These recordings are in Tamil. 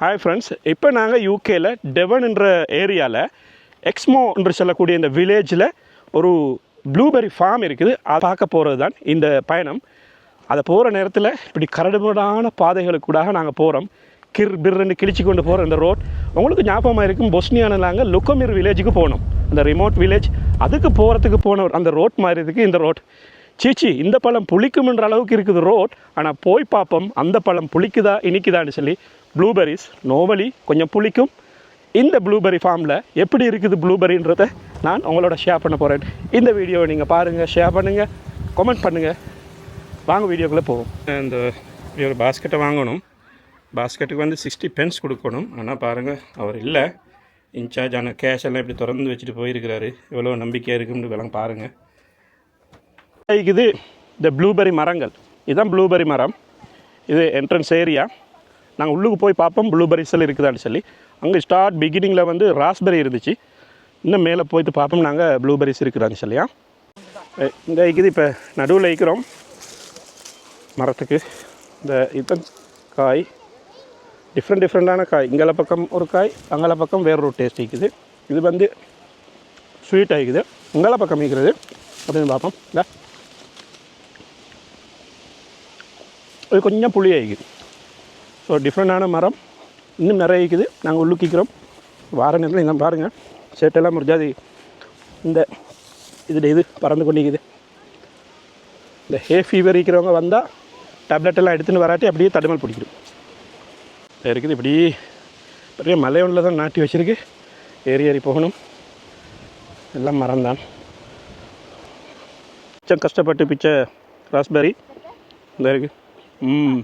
ஹாய் ஃப்ரெண்ட்ஸ் இப்போ நாங்கள் யூகேயில் டெவன்ன்ற ஏரியாவில் எக்ஸ்மோ என்று சொல்லக்கூடிய இந்த வில்லேஜில் ஒரு ப்ளூபெரி ஃபார்ம் இருக்குது. அதை பார்க்க போகிறது தான் இந்த பயணம். அதை போகிற நேரத்தில் இப்படி கரடுமுரடான பாதைகளுக்கூடாக நாங்கள் போகிறோம் கிர் பிர்ன்னு கிழிச்சு கொண்டு போகிற இந்த ரோட் உங்களுக்கு ஞாபகமாக இருக்கும் பொஸ்னியான நாங்கள் லுக்கமிர் வில்லேஜுக்கு போனோம். அந்த ரிமோட் வில்லேஜ் அதுக்கு போகிறதுக்கு போன அந்த ரோட் மாதிரி இருக்குது இந்த ரோட் சீச்சி இந்த பழம் புளிக்கும்ன்ற அளவுக்கு இருக்குது ரோட் ஆனால் போய் பார்ப்போம் அந்த பழம் புளிக்குதா இனிக்குதான்னு சொல்லி ப்ளூபெரிஸ் நோவலி கொஞ்சம் புளிக்கும். இந்த ப்ளூபெரி ஃபார்மில் எப்படி இருக்குது ப்ளூபெரின்றத நான் உங்களோட ஷேர் பண்ண போகிறேன் இந்த வீடியோவை நீங்கள் பாருங்கள் ஷேர் பண்ணுங்கள் கமெண்ட் பண்ணுங்கள் வாங்க வீடியோக்குள்ளே போவோம். இந்த ஒரு பாஸ்கெட்டை வாங்கணும். பாஸ்கெட்டுக்கு வந்து சிக்ஸ்டி பென்ஸ் கொடுக்கணும். ஆனால் பாருங்கள் அவர் இல்லை. இன்சார்ஜ் ஆனால் கேஷ் எல்லாம் இப்படி திறந்து வச்சுட்டு போயிருக்கிறாரு. எவ்வளோ நம்பிக்கையாக இருக்குன்னு விளங்க பாருங்கள் இது இந்த ப்ளூபெரி மரங்கள். இதுதான் ப்ளூபெரி மரம். இது என்ட்ரன்ஸ் ஏரியா நாங்கள் உள்ளுக்கு போய் பார்ப்போம். ப்ளூபெரிஸில் இருக்குதான்னு சொல்லி. அங்கே ஸ்டார்ட் பிகினிங்கில் வந்து ராஸ்பெரி இருந்துச்சு. இன்னும் மேலே போயிட்டு பார்ப்போம். நாங்கள் ப்ளூபெரிஸ் இருக்குதான்னு சொல்லியா இந்த இது இப்போ நடுவில் இருக்கிறோம் மரத்துக்கு. இந்த இதுதான் காய் டிஃப்ரெண்ட் டிஃப்ரெண்ட்டான காய். இங்கே பக்கம் ஒரு காய் அங்கே பக்கம் வேற ஒரு டேஸ்ட் இருக்குது. இது வந்து ஸ்வீட் ஆகிக்குது உங்களை பக்கம் இருக்கிறது அப்படின்னு பார்ப்போம். இல்லை இது கொஞ்சம் புளி ஆகிக்குது ஸோ டிஃப்ரெண்டான மரம். இன்னும் நிறைய இருக்குது. நாங்கள் உள்ளுக்கிக்கிறோம் வார நேரத்தில் இந்த பாருங்கள் சேட்டெல்லாம் முடிஞ்சாது. இந்த இதில் இது பறந்து கொண்டிருக்குது. இந்த ஹே ஃபீவர் இருக்கிறவங்க வந்தால் டேப்லெட் எல்லாம் எடுத்துன்னு வராட்டி அப்படியே தடுமல் பிடிக்கிடும். இருக்குது இப்படி பெரிய மலை ஒன்றில் தான் நாட்டி வச்சிருக்கு. ஏறி ஏறி போகணும். எல்லாம் மரம் தான் கஷ்டப்பட்டு பிச்சை ராஸ்பெரி இந்த இருக்குது ம்.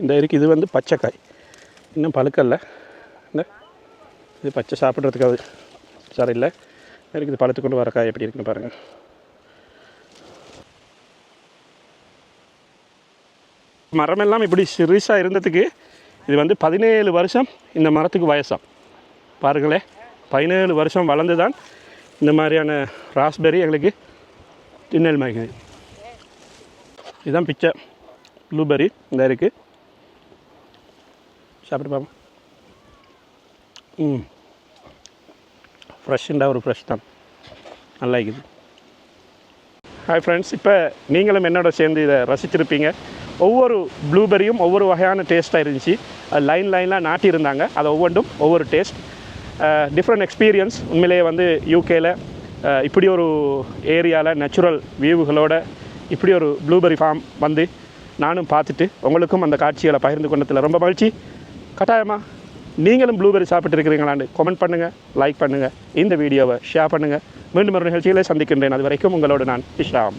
இந்த இருக்கு இது வந்து பச்சைக்காய். இன்னும் பழுக்கல்ல. இந்த இது பச்சை சாப்பிட்றதுக்காக சார் இல்லை. இருக்கு இது பழுத்து கொண்டு வர காய் எப்படி இருக்குன்னு பாருங்கள் மரமெல்லாம் இப்படி சிறுசாக இருந்ததுக்கு இது வந்து பதினேழு வருஷம் இந்த மரத்துக்கு வயசாம். பாருங்களேன் பதினேழு வருஷம் வளர்ந்து தான் இந்த மாதிரியான ராஸ்பெரி எங்களுக்கு திண்ணல் மாய்க்குது. இதுதான் பிச்சை. ப்ளூபெரி இந்த இருக்குது சாப்பிட்டு பார்ப்போம் ம். ஃப்ரெஷ்ஷுண்டா ஒரு ஃப்ரெஷ் தான். நல்லா இருக்குது. ஹாய் ஃப்ரெண்ட்ஸ் இப்போ நீங்களும் என்னோட சேர்ந்து இதை ரசிச்சிருப்பீங்க. ஒவ்வொரு ப்ளூபெரியும் ஒவ்வொரு வகையான டேஸ்ட்டாக இருந்துச்சு. அது லைன் லைனாக நாட்டியிருந்தாங்க அது ஒவ்வொன்றும் ஒவ்வொரு டேஸ்ட் டிஃப்ரெண்ட் எக்ஸ்பீரியன்ஸ் உண்மையிலேயே வந்து யூகேயில் இப்படி ஒரு ஏரியாவில் நேச்சுரல் வியூவுகளோட இப்படி ஒரு ப்ளூபெரி ஃபார்ம் வந்து நானும் பார்த்துட்டு உங்களுக்கும் அந்த காட்சிகளை பகிர்ந்து கொண்டதில் ரொம்ப மகிழ்ச்சி. கட்டாயமாக நீங்களும் ப்ளூபெரி சாப்பிட்டு இருக்கிறீங்களான்னு கமெண்ட் பண்ணுங்கள் லைக் பண்ணுங்கள் இந்த வீடியோவை ஷேர் பண்ணுங்கள் மீண்டும் ஒரு நிகழ்ச்சிகளை சந்திக்கின்றேன். அது வரைக்கும் உங்களோடு நான் இஷ்ராம்